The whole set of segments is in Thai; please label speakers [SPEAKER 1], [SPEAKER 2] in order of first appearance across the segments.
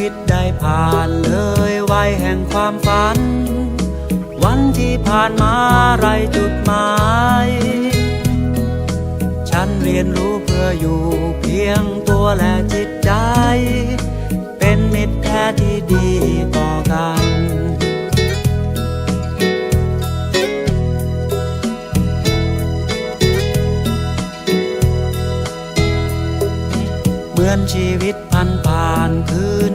[SPEAKER 1] วิตได้ผ่านเลยวัยแห่งความฝัน วันที่ผ่านมาไรจุดหมาย ฉันเรียนรู้เพื่ออยู่เพียงตัวและจิตใจ เป็นมิตรแท้ที่ดีต่อกันเหมือนชีวิตพันผ่านคืน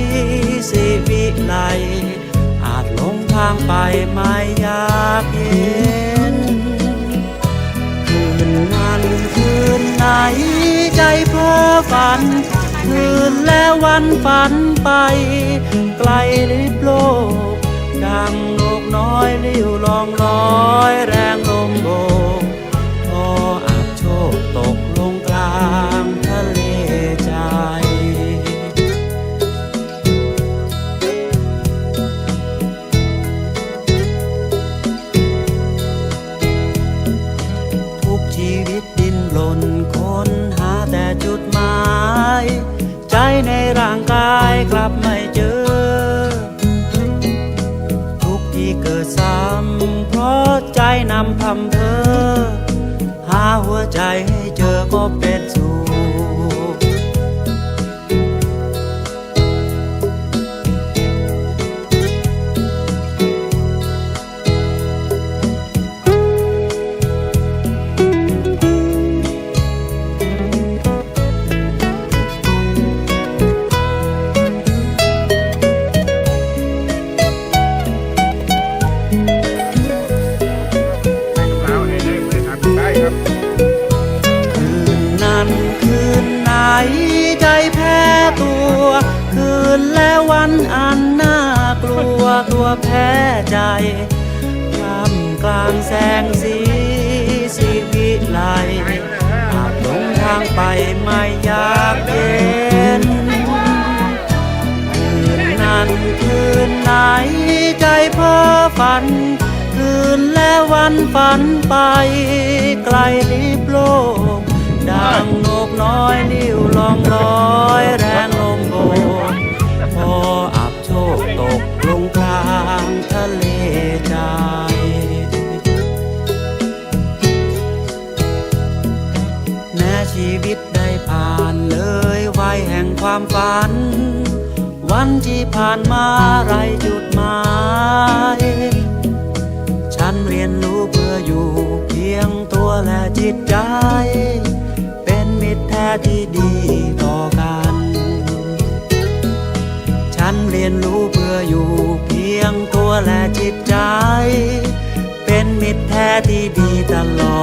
[SPEAKER 1] สีวิไล อาจหลงทางไปไม่อยากเห็น คืนนั้นคืนไหนใจเพ้อฝัน คืนแล้ววันฝันไป ไกลลิบโลก ดังนกน้อยลิ้วลองลอย ในร่างกายกลับไม่เจอ ทุกที่เกิดซ้ำเพราะใจนำพำเธอัน
[SPEAKER 2] คื
[SPEAKER 1] นไหนใจแพ้ตัว คืนและวันอันน่ากลัวตัวแพ้ใจท่ามกลางแสงสีสีวิไลอาจหลงทางไปไม่อยากเห็นคืนนั้นคืนไหนใจเพ้อฝัน คืนและวันฝันไปไกลลิบโลก ดังนกน้อยลิ้วลองลอยแรงลมโบกพออับโชคตกลงกลางทะเลใจแม้ชีวิตได้ผ่านเลยวัยแห่งความฝัน วันที่ผ่านมาไรจุดหมายฉันเรียนรู้เพื่ออยู่เพียงตัวและจิตใจ ท้ที่ดีต่อกัน ฉันเรียนรู้เพื่ออยู่เพียงตัวและจิตใจ เป็นมิตรแท้ที่ดีตลอด